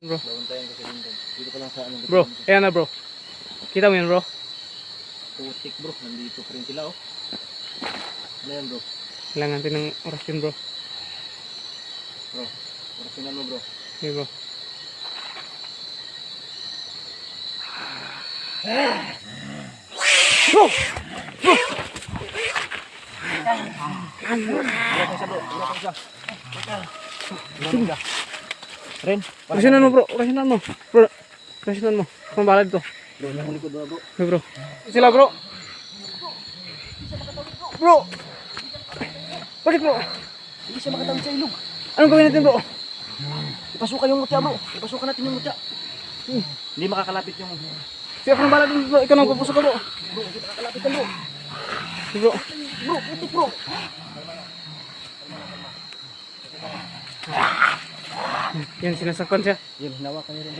Bro. Dito ka lang sa ano. Bro, ayan na bro. Kita mo yun bro? Putik bro. Nandito pa rin sila oh. Ano yan bro? Kailangan natin ng oras yun bro. Bro. Orasinan mo bro. Okay bro. Bro! Bro bro. Bro ka siya. Bro ka siya. Ren. Orasinan mo bro. Orasinan mo. Bro. Orasinan mo. Kung bala dito. Bro, nasa likod na bro. Okay bro. Sila bro. Bro! Bakit bro? Hindi siya makatawid sa ilog. Anong gawin natin bro? Ipasukan yung mutya bro. Ipasukan natin yung mutya. Hindi makakalapit yung... Si ako nang bala dito bro. Ikaw nang pupusok ka bro. Bro, hindi makakalapit yan bro. Bro. Bro, putik bro. Yan sinasakpan siya. Yun, hinawakan niya rin.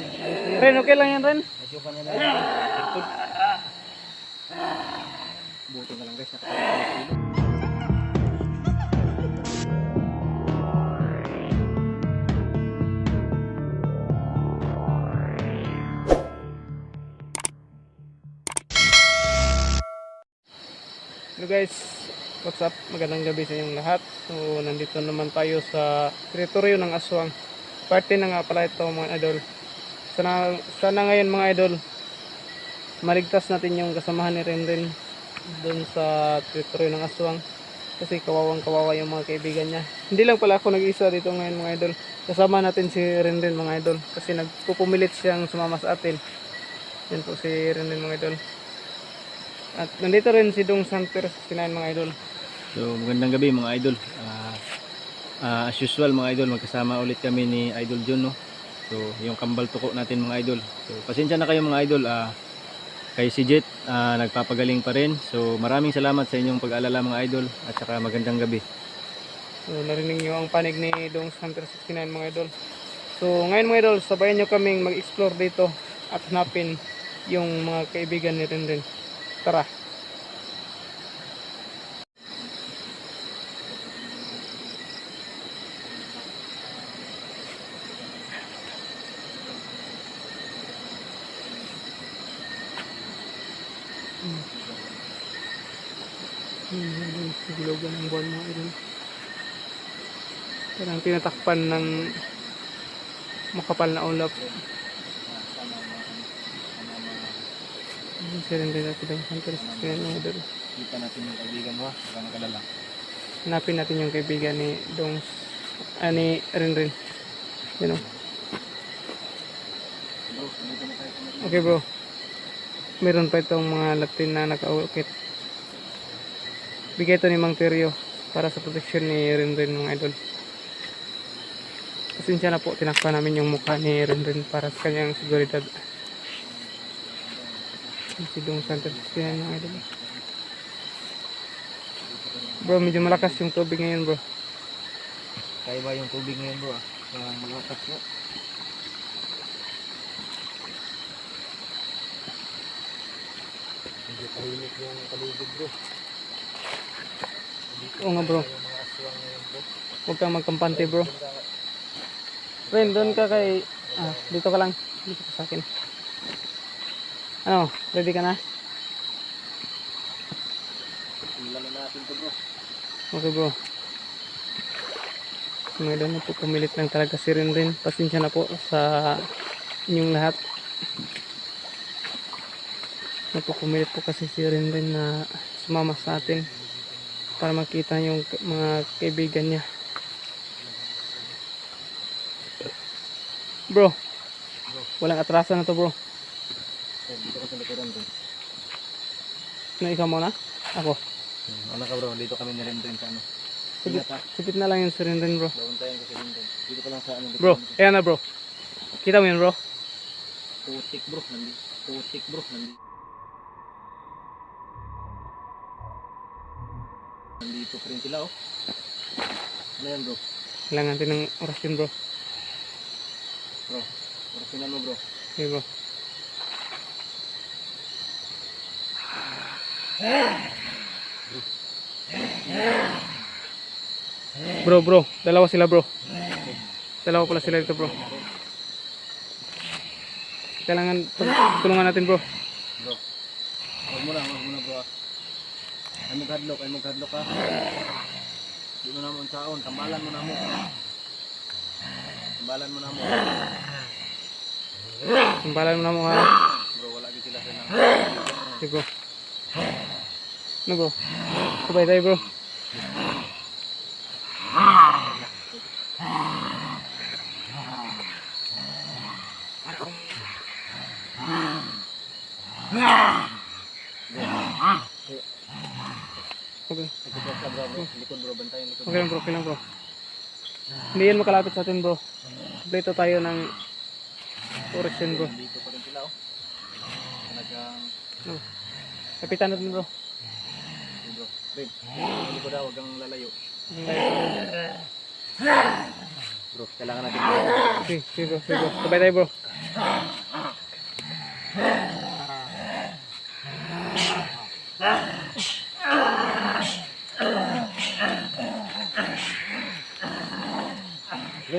Ren, okay lang yan Ren. Nasukan niya. Likod. Buti na lang guys. Ilog. Hello guys, what's up? Magandang gabi sa inyong lahat. So, nandito naman tayo sa teritoryo ng Aswang. Parte na nga pala ito mga idol. Sana, sana ngayon mga idol, maligtas natin yung kasamahan ni Renren doon sa teritoryo ng Aswang. Kasi kawawang kawawa yung mga kaibigan niya. Hindi lang pala ako nag-isa dito ngayon mga idol. Kasama natin si Renren mga idol. Kasi nagpupumilit siyang sumama sa atin. Yan po si Renren mga idol. At nandito rin si Dong Santer 69 mga idol. So magandang gabi mga idol. Ah, ah, as usual mga idol, magkasama ulit kami ni Idol John no. So yung kambal tuko natin mga idol. So pasensya na kayo mga idol. Ah, kay si Jet ah, nagpapagaling pa rin. So maraming salamat sa inyong pag-alala mga idol at saka magandang gabi. So narinig nyo ang panig ni Dong Santer 69 mga idol. So ngayon mga idol, sabayan nyo kaming mag-explore dito at hanapin yung mga kaibigan ni Renren. Tara. Hmm, Sigilogan ng buwan mga idol. Parang tinatakpan ng makapal na ulap. Ano siya rin din natin ang Hunter 69 mga idol. Kita natin yung kaibigan mo ha, saka nakalala. Hanapin natin yung kaibigan ni Dongs, ah, ni o. Dito na tayo sa Okay bro. Meron pa itong mga Latin na nakaukit. Bigay ito ni Mang Terio para sa protection ni Rinrin mga idol. Pasensya na po, tinakpan namin yung mukha ni Rinrin para sa kanyang seguridad. Si Dong Santos, yan mga idol. Bro, medyo malakas yung tubig ngayon bro. Kaya ba yung tubig ngayon bro ah? Parang malakas bro. Tahimik yung paligid bro. Oo nga bro, ngayon huwag kang magkampante bro. Ren, doon ka kay... Ah, dito ka lang. Dito ka sa akin. Ano, ready ka na? Simulan na natin to bro. Okay bro. Idol na po, pumilit lang talaga si Rinrin. Pasensya na po sa inyong lahat. Napupumilit po kasi si Rinrin na sumama sa atin para makita yung mga kaibigan niya. Bro, walang atraso na to bro. Ano ikaw muna? Ako. Ano ka bro, dito kami niren-ren sa ano. Sipit, sipit na lang yung si Rinrin bro. Babantayan ko si Lincoln. Dito ka lang sa ano. Bro, ayan na bro. Kita mo yun bro? Putik bro, nandito. Putik bro, nandito. Nandito pa rin sila oh. Ano yan bro? Kailangan natin ng oras yun bro. Bro, orasinan mo bro. Okay bro. Bro, bro. Dalawa sila bro. Dalawa pala sila dito bro. Kailangan tul- tulungan natin bro. Bro. Huwag mo na, huwag mo na bro. ah. Ay mo gadlok, ay mo gadlok ha. Di mo na mo unsaon, tambalan mo na mo. Tambalan mo na mo. Timbalan mo na mo ha. Bro, wala gid sila sa nang. Ano bro? Sabay tayo bro. Okay. Likod ka bro, bro. Likod bro, bantayan likod. Okay lang bro, okay lang bro. Hindi yan makalapit sa atin bro. Dito tayo ng forest yan bro. Dito pa rin sila oh. Talagang No. Kapitan natin bro. Sige, bro. Red, likod daw, wag kang lalayo. Bro, kailangan natin bro. Okay, sige bro, sige bro. Sabay tayo bro.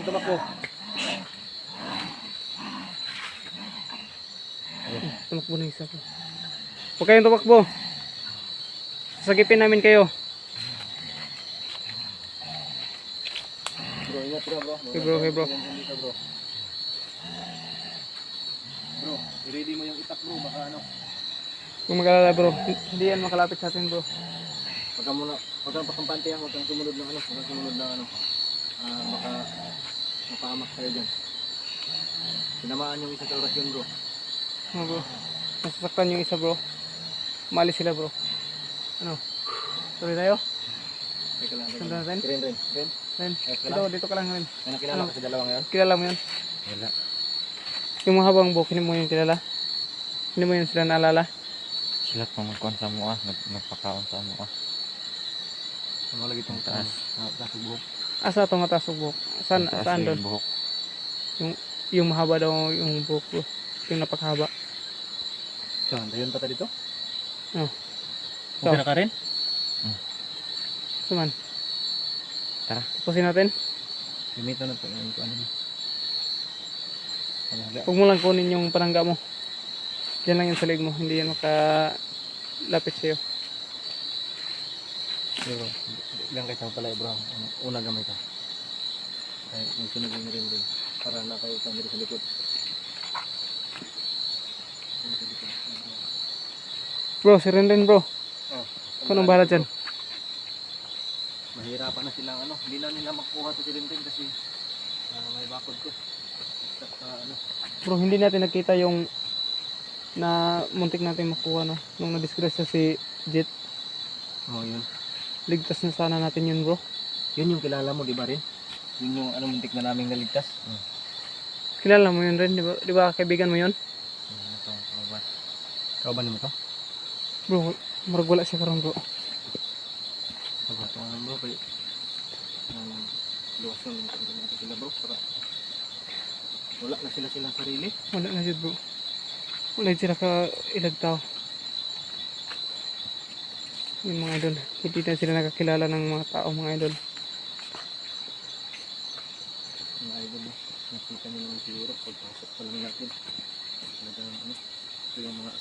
Sige, tumakbo. Tumakbo na isa bro. Huwag kayong tumakbo. Sasagipin namin kayo. Bro, ingat bro, bro. Okay, bro, bro. Ka, i-ready mo yung itak bro, baka ano. Kung mag-alala bro, hindi yan makalapit sa atin bro. Wag kang muna, wag kang pakampante ha, wag kang sumunod ng ano, wag kang sumunod ng ano. Ah, baka mapahamak tayo dyan. Tinamaan yung isa sa orasyon bro. Ano bro? Nasasaktan yung isa bro. Mali sila bro. Ano? Tuloy tayo? Teka lang, lang. natin? Ren, Ren, Ren. Ren, dito, dito ka lang Ren. May nakilala Ano? ka sa dalawa ngayon? Kilala mo yun? Wala. Yung mahabang buhok, hindi mo yung kilala? Hindi mo yun sila naalala? Sila pa magkuhan sa mua, nag nagpakaon sa mua. Ano lagi itong Taas. taas? Taas. Asa itong atas ng buhok? Saan, taas saan yung buhok. Yung mahaba daw yung buhok bro. Yung napakahaba. So, dayon pa tayo dito? Oh. Okay na ka rin? Suman. Tara. Tapusin natin. Limito na ito. Yung ano mo. Wala. Huwag mo lang kunin yung panangga mo. Yan lang yung salig mo. Hindi yan makalapit sa'yo. Bro, ilang kayo pala bro. Una gamay ka. Ay, yung sunod yung rin din. Para na kayo kang sa likod. Bro, si Renren bro. Oh, Ikaw nang bahala dyan. Mahirapan na silang ano. Hindi na nila makuha to si Rintin kasi ah, may bakod ko. At ah, ano. Bro, hindi natin nakita yung na muntik natin makuha no. Nung na-disgrace si Jet. Oh, yun. Ligtas na sana natin yun bro. Yun yung kilala mo, di ba rin? Yun yung ano muntik na naming naligtas. Kilala mo yun rin, di ba? Di ba kaibigan mo yun? Ano to, kauban. Kauban mo to? Bro, marag wala siya karon bro. Kauban to ano bro, kay um, luwas tingnan natin sila bro. Para wala na sila silang sarili. Wala na dyan bro. Wala sila ka ilag tao. Yung mga idol. Hindi na sila nakakilala ng mga tao mga idol. Mga idol? Nakita nyo naman siguro pagpasok pa lang natin. Talagang ano, ito yung mga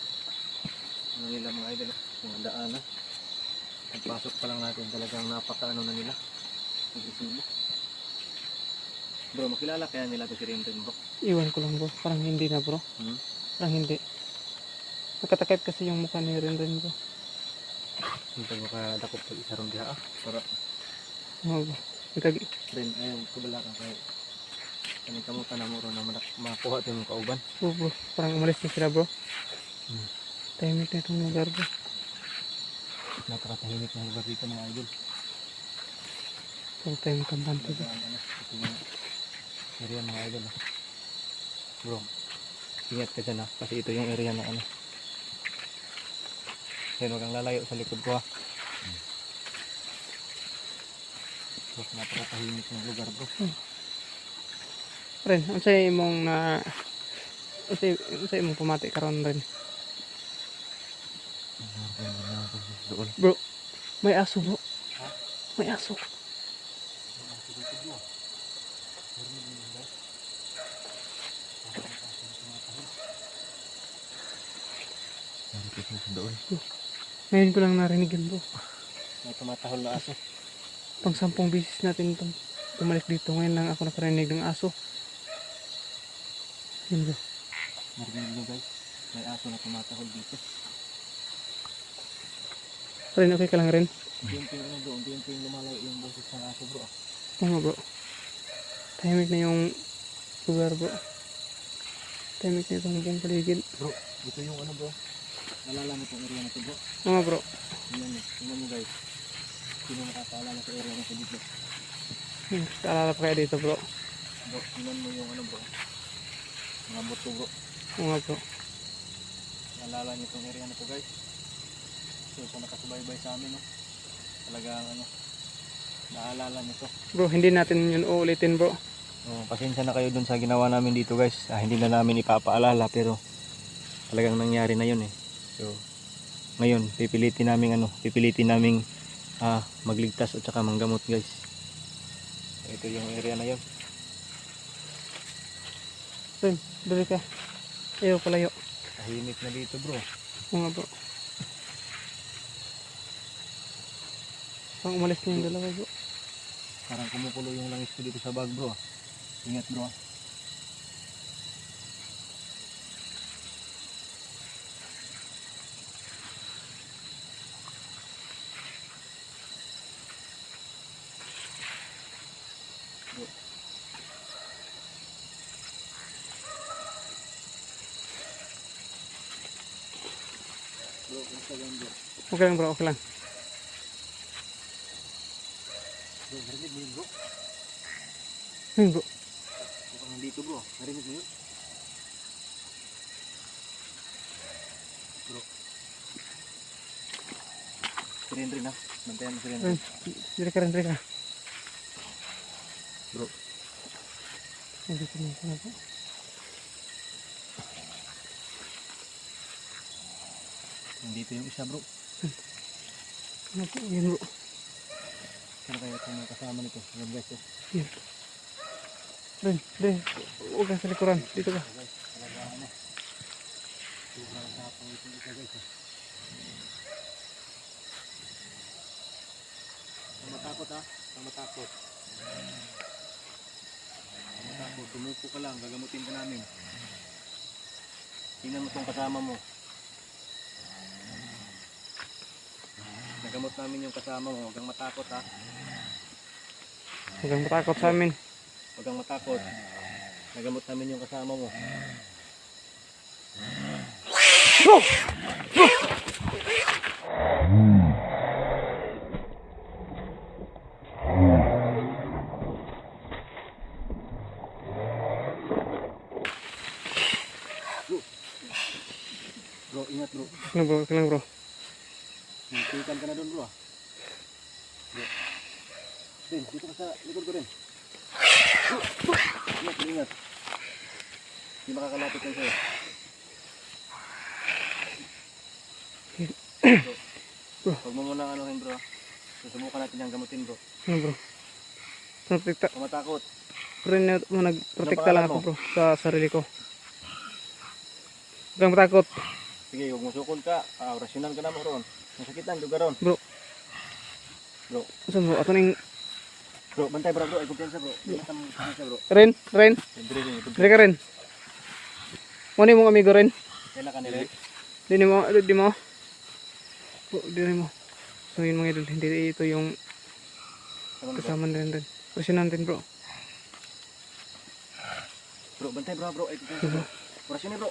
ano nila mga idol, mga daanan. Pagpasok pa lang natin talagang napaka ano na nila. Agresibo. Bro, makilala kaya nila to si Rintin bro? Iwan ko lang bro. Parang hindi na bro. Hmm? Parang hindi. Nakatakip kasi yung mukha ni Renren bro. Hindi mo ka dakop pag isa ron diha ah. Para bro. Nagkagi. rin ayaw kubala ka kay kaning kamo ka na mo ron na makuha ito yung kauban. Oo bro. Parang umalis na sila bro. Hmm. Tahimik na itong lugar bro. Napakatahimik ng lugar dito mga idol. Huwag tayong kampante bro. Ano, ito yung area mga idol. ah. Bro, ingat ka dyan ah. Kasi ito yung area ng ano. Yan, huwag kang lalayo sa likod ko ah. Bro, napakatahimik ng lugar bro. Ren, ano sa'yo imong na... Ano sa'yo, imong pumati karon rin? Bro, may aso bro. May aso. Kasi doon. Ngayon ko lang narinig yun bro. May tumatahol na aso. Pang sampung bisis natin itong tumalik dito. Ngayon lang ako nakarinig ng aso. Yun bro. Narinig nyo guys. May aso na tumatahol dito. Rin, okay ka lang rin? Yung ano bro. Unti-unti yung lumalayo yung boses ng aso bro. Oo bro. Tahimik na yung lugar bro. Tahimik na itong buong paligid. Bro, dito yung ano bro. Nalala mo itong area na ito bro. Oo nga bro. Nyo. Tingnan nyo guys. Sino nakakaalala sa area na ito dito? Hmm, Kaalala pa kaya dito bro. Bro, tingnan mo yung ano bro. Mga buto bro. Oo nga bro. Naalala niyo itong area na ito guys. So, sa nakasubaybay sa amin no. Talagang ano. Naalala niyo to. Bro, hindi natin yun uulitin bro. Oh, pasensya na kayo dun sa ginawa namin dito guys. Ah, hindi na namin ipapaalala pero talagang nangyari na yun eh. So ngayon pipilitin namin ano, pipilitin namin ah, magligtas at saka manggamot guys. Ito yung area na yun. Rin, dali ka. Ayaw palayo. Tahimik na dito bro. Oo nga bro. Pang umalis na yung dalawa bro. Parang kumukulo yung langis ko dito sa bag bro. Ingat bro. Okay lang bro, okay lang. Narinig mo yun bro? Yun bro. Mukhang nandito bro. Narinig mo yun? Bro. Si Rin Rin ha. Bantayan mo si Rin Rin, Rin. dali ka rin, dali ka. Bro. Nandito na siya bro. Nandito yung isa bro. Ano yun bro. Sino kaya itong mga kasama nito? Yan guys oh. Yun. Rin, dali. Huwag kang sa likuran. Dito ka. Ito matakot ha. Matakot. Matakot. Tumupo ka lang. Gagamutin ka namin. Tingnan mo tong kasama mo. Nagamot namin yung kasama mo. Huwag kang matakot ha. Huwag kang matakot sa amin. Huwag kang matakot. Nagamot namin yung kasama mo. Bro, ingat bro. Okay lang bro, okay lang bro. Nagtikan ka na doon bro ah. Rin, dito ka sa likod ko rin. Ingat, ingat. Hindi makakalapit lang sa'yo. Bro. Huwag mo muna anuhin bro. ah. Susubukan natin yung gamutin bro. Ano bro? Protekta. Huwag matakot. Rin na mo nagprotekta Ano lang ako bro sa sarili ko. Huwag kang matakot. Sige, huwag mo sukol ka. Ah, rasyonal ka na mo ron. Masakitan, lugar ron. Saan bro? Ato ning Bro, bantay bro, bro. Ay, kumpiyansa bro. Kumpiyansa bro. Ren, Ren. Dali ka rin. Muna mong amigo rin. Kailan ka nila? Di mo, di mo. Oh, di mo. So yun mga idol, hindi ito yung bro. kasama na rin rin. Presyonan natin bro. Bro, bantay bro, bro. Ay, kumpiyansa bro. Orasyon bro.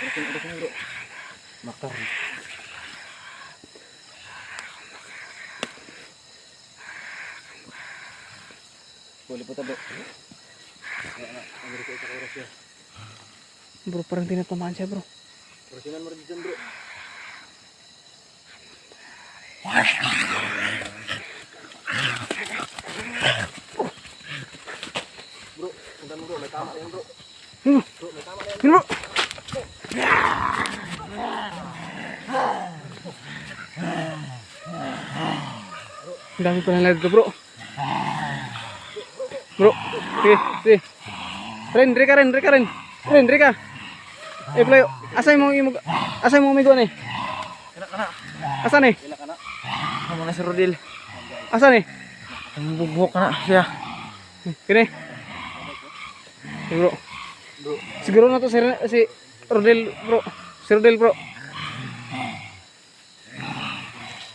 Orasyon, orasyon bro. Makar. Puli po na, ang rito sa orasyon. Bro, parang tinatamaan siya bro. Orasyonan mo rin dyan bro. Bro, sundan mo bro, may tama yun bro. Bro, may tama. Yun bro! Ang dami pa lang dito bro. Bro, sige, sige. Ren, Rika, Ren, Rika, Ren. Ren, Rika. Eh, playo. Asay mo imog Asay mo umigo ni? Asa ni? Amo na si Rodil. Asa ni? Bubuhok na siya. Kini. Bro. Siguro na to si, si Rodel bro. Si Rodel bro.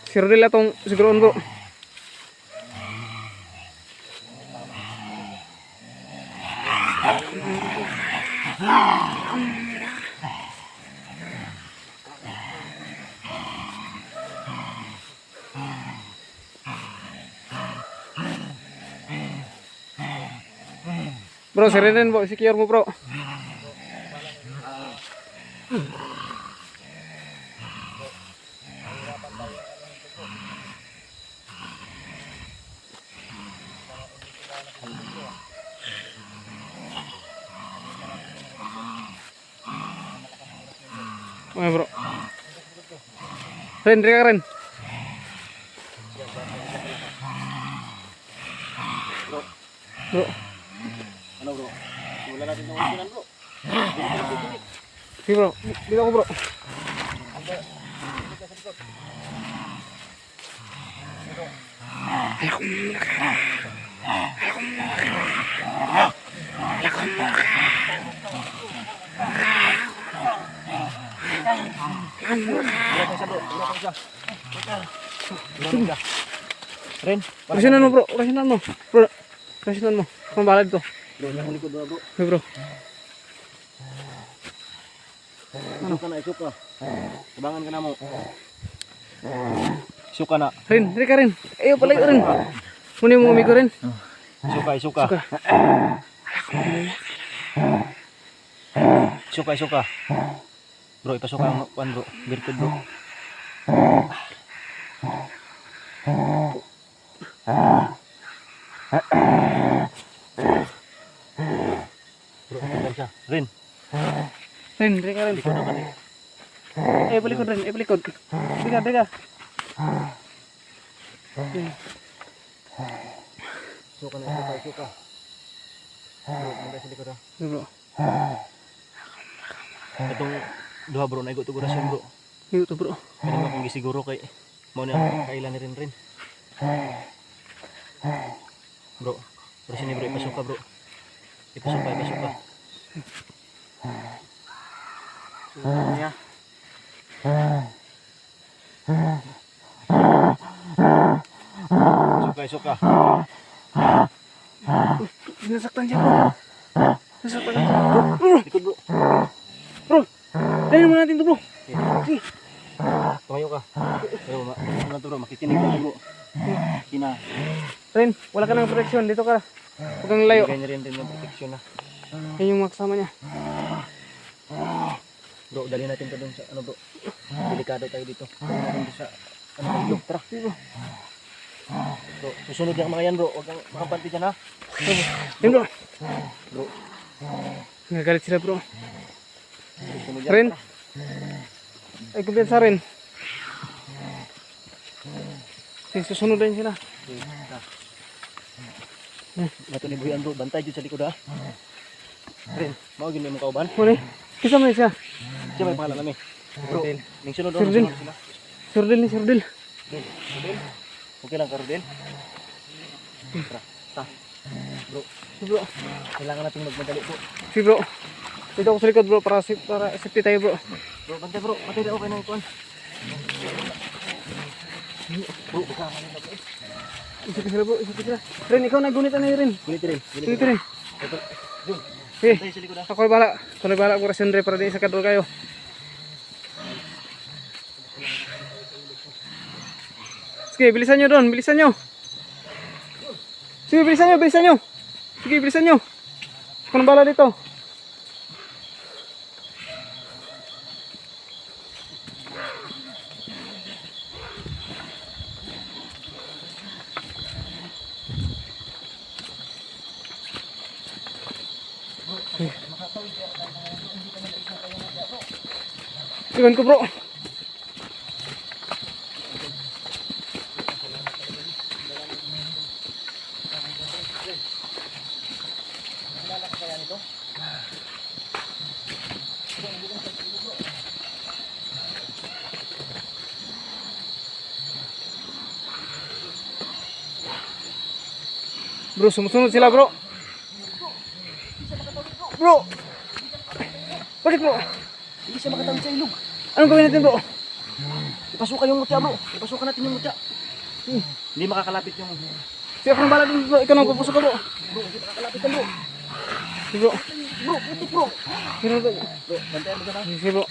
Si Rodel atong siguro bro. Bro, si Renen bro, secure mo bro. Okay bro. Ren, Ren, Ren. Bro. Ano bro? Wala natin ng original bro. Sige bro, dito ako bro. Ren, Rasinan mo bro, rasinan mo. Bro, rasinan mo. Pambalad to. bro, yung likod bro bro. Okay bro. Isuka isuka. Tabangan ka na mo. Isuka na. Rin, rin ka rin. Ayaw pala rin. Muna mo umigo rin. Isuka, isuka. Suka. Isuka, isuka. Bro, ipasuka ang kwan bro. Birkud bro. Bro, tagal siya. Rin, Rin, rin ka rin. likod naman eh. Eh, balikod rin, eh, balikod. Diga, diga. Isuka na, isuka. Bro, maganda sa likod ha. Bro. Itong duha bro, naigo to orasyon bro. Hiyo to bro. Kaya mo kung gisiguro kay mo na kailan ni rin rin. Bro, orasyon ni bro, ipasuka bro. Ipasuka, ipasuka. Niya. Isuka, isuka. Nasaktan siya bro. Nasaktan siya. Bro, Likod bro. bro. Dali mo natin to bro. Tumayo ka. Pero ano to bro, makikinig ka bro. Kina. Rin, wala ka ng protection. Dito ka. Huwag kang layo. Bigay niya rin rin yung protection na. Yan yung mga kasama niya. Bro, dali natin to dun sa ano bro. Delikado tayo dito. Dali natin to sa ano tayo. Tara, bro. Susunod yung mga yan bro. Huwag kang makapanti dyan ha. Yan bro. Bro, Nagagalit sila bro. susunod yan. Rin. Ay, kumpiyansa rin. Susunod din sila. Nato ni Buyan bro, bantay dyan sa likod ha. Rin, mao gini mong kauban. Muna Kisa mo siya. Siya may pangalan namin. Bro, ning sunod Sir doon, Din. sunod sila. Surdil ni Surdil. Rodel, okay lang ka? Tara, ta. Bro, Si bro. kailangan natin magmadali bro. Si bro. Dito ako sa likod bro para, si- para safety tayo bro. Bro, bantay bro, matay na okay na ikuan. Bro, baka kami na bro. Isip sila bro, isip sila. Rin, ikaw nagunit na rin. Gunit rin, gunit Gunit rin. Ito, Jun, Eh, ako bala. Ako bala. Ako rasyon para di sa kadol kayo. Sige, bilisan nyo doon. Bilisan nyo. Sige, bilisan nyo. Bilisan nyo. Sige, bilisan nyo. Ako bala dito. Iwan ko bro. Bro, sumusunod sila bro. Bro! Bakit bro? Hindi siya makatawid sa ilog. Anong gawin natin bro? Ipasukan yung mutya bro. Ipasukan natin yung mutya. Hmm. Hindi makakalapit yung... Sige ako nang bala dun bro. Ikaw nang papusok ka bro. Bro, hindi makakalapit yan bro. Sige bro. Bro, putik bro. Sige bro. Bro, bantayan mo ka na. Sige bro.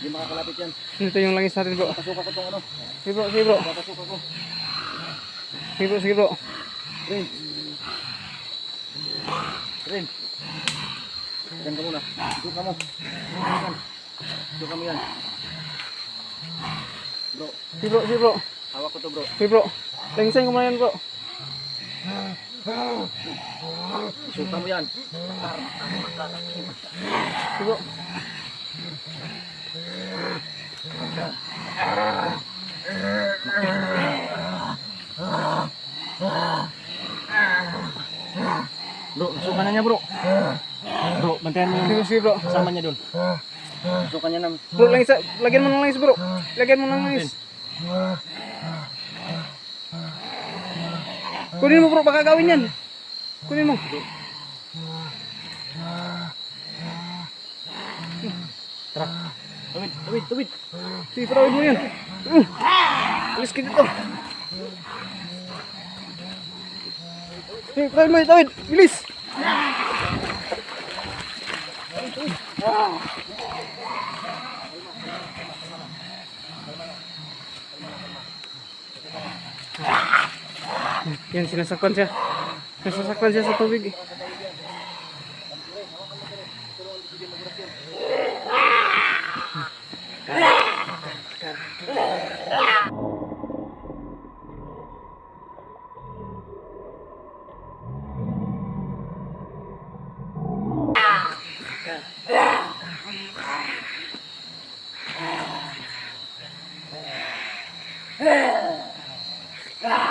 Hindi makakalapit yan. Dito yung langis natin bro. Pasukan ko tong ano. Sige bro, sige bro. Papasukan ko. Sige bro, sige bro. Rin. Rin. Diyan ka muna. Dito ka mo. Yan. Dito kami yan. Bro, Sige bro, sige bro. hawak ko to bro. Sige bro. Ko yan bro. Isuka mo yan. Sige bro. Bro, isuka na niya bro. Bro, bantayan mo yung bro, bro. dun. Isuka niya na. Bro, langis. Lagyan mo ng langis bro. Lagyan mo ng langis. Kunin mo bro, baka gawin yan. Kunin mo. Tawid, tawid, tawid. Sige, parawin mo yan. Mm. Alis ka dito. Sige, parawin mo yan, tawid. Bilis. Yan, sinasakpan siya. Sinasakpan siya sa tubig.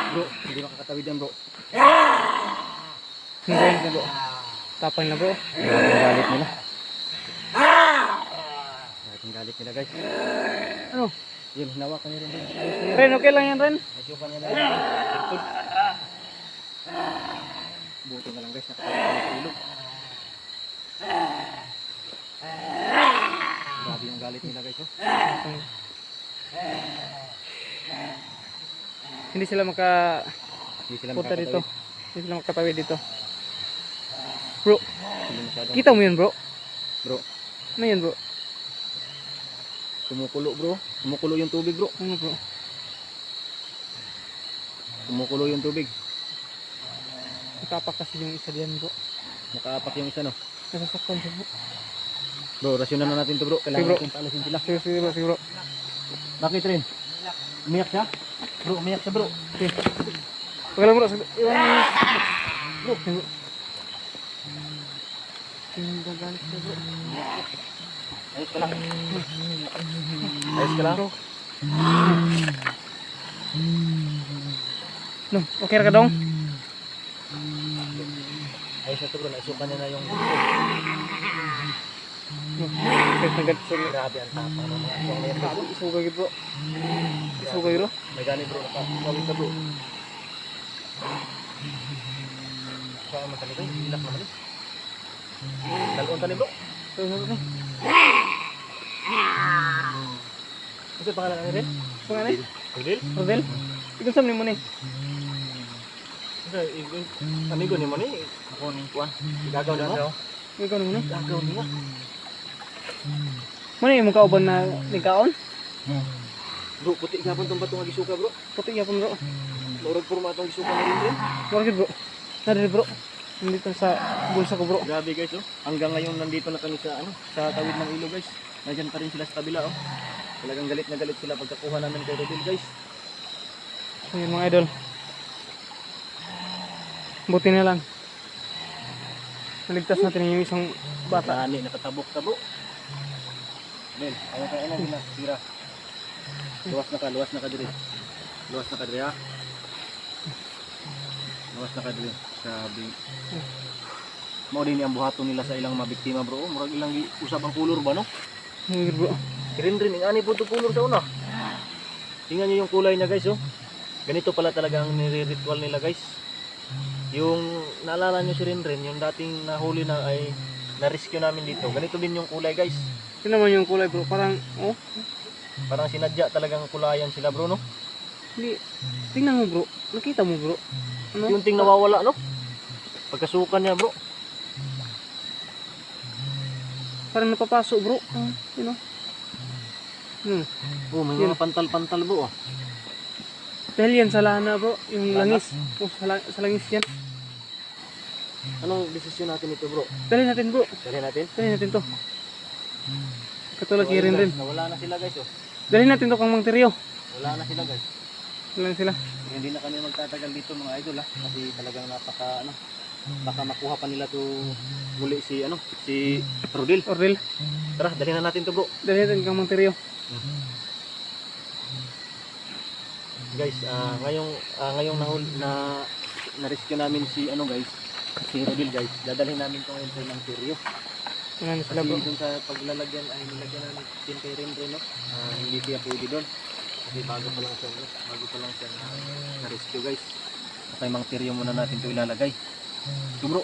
Bro, hindi makakatawid yan bro. Hindi na bro. Tapang na bro. Grabe ang galit nila. Grabe ang galit nila guys. Ano? Yun, hinawakan rin. Ren, okay lang yan, Ren. Na yung tugtog. Buti na lang guys, sa ilog. Grabe yung galit nila guys. Oh. Hindi sila maka Hindi sila makakatawid. dito. Hindi sila makatawid dito. Bro, kita mo yun bro? Bro, Ano yan bro? kumukulo bro. Kumukulo yung tubig bro. Ano bro? Kumukulo yung tubig. Nakapak kasi yung isa diyan bro. Nakaapak yung isa no. Nasasaktan siya bro. Bro, rasyonan na natin to bro. Kailangan bro. natin paalisin sila. Sige, sige bro, sige bro. Bakit rin? Umiyak siya? Bro, umiyak siya bro. Sige. Lang bro. Sige. Iwan yun. Bro, sige bro. Ayos ka lang. Ayos ka lang. No, okay ra ka dong? Ayos na to bro. Naisukan niya na yung... No. Okay, nagad sorry. Grabe ang tapang ng mga aswang na yan. Isugay bro. Isugay bro. May gani bro. Nakakawin ka bro. Saan mo tali bro? Ilak naman eh. Dalawang tali bro. Ito pangalan ka rin? Pangalan? Rodel? Rodel? Ikaw sa mo ni? Amigo ni mo ni. Ako ni Kuan. Igagaw na mo? Ikaw na mo ni? Igagaw niya. Mano yung mukha uban na lingkaon? Bro, puti gapon tong batong agisuka bro. Puti yapon bro. Maurag puro matong gisuka na rin rin. Bakit bro? Nari bro. Nandito sa bulsa ko bro. Grabe guys oh. Hanggang ngayon nandito na kami sa ano, sa tawid ng ilog guys. Nandiyan pa rin sila sa kabila oh. Talagang galit na galit sila pagkakuha namin kay Rodel guys. So yun mga idol. Buti na lang. Naligtas natin yung isang bata. Ani nakatabok-tabok. Nel, ayaw ka na nila sira. Luwas na ka, luwas na ka dire. Luwas na ka dire ha. Luwas na ka dire. Sabi. Mao din ang buhaton nila sa ilang mga biktima bro. Murag ilang usab ang kulor ba no? Mga bro. Green rin, ang ani po kulor sa una. Tingnan niyo yung kulay niya guys oh. Ganito pala talaga ang nire-ritual nila guys. yung naalala nyo si Renren, yung dating nahuli na ay na-rescue namin dito. Ganito din yung kulay guys. Tingnan mo yung kulay bro. Parang, oh, Parang sinadya talagang kulayan sila bro, no? hindi. Tingnan mo bro. Nakita mo bro. Ano? Yung ting nawawala, no? Pagkasukan niya bro. Parang napapaso bro. Ah, you know? Hmm. Oh, may Yun. mga pantal-pantal bro ah. Dahil yan sa lana bro. Yung Lana? langis. Oh, sa, sa langis yan. Anong desisyon natin ito bro? Dali natin bro. Dali natin? Dali natin to. Katulad kay rin rin. Nawala na sila guys oh. Dali natin to kang Mang Teryo. Wala na sila guys. Lang sila. Hindi na kami magtatagal dito mga idol ah. Kasi talagang napaka ano. Baka makuha pa nila to muli si ano, si Rodil. Orrel. Tara, dali na natin to bro. Dali natin kang Mang Teryo. Guys, ah ngayong ah, ngayong nahul na na-rescue namin si ano guys, si Rodil guys. Dadalhin namin to ngayon sa ng Teryo. Yan Kasi sila bro. dun sa paglalagyan ay nilagyan namin tin kay Renre no. Ah, hindi siya pwede doon. Kasi bago pa lang siya, bago pa lang siya na, na-rescue guys. Kay mang Teryo muna natin to ilalagay. To bro,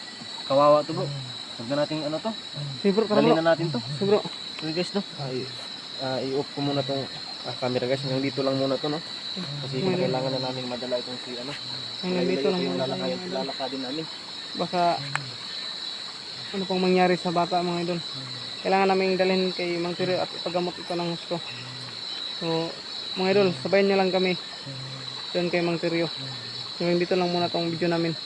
kawawa to bro. Huwag na natin ano to, Hey bro, tara bro. na natin to. So bro. So guys no, ay ah, i-off ko muna tong ah, camera guys. Hanggang dito lang muna to no. Kasi kailangan na namin madala itong si ano. hanggang dito lang muna idol. lalakadin namin. Baka ano pang mangyari sa bata mga idol. Kailangan namin dalhin kay Mang Teryo at ipagamot ito ng gusto. So, mga idol, sabayan niyo lang kami doon kay Mang Teryo. So, dito lang muna tong video namin.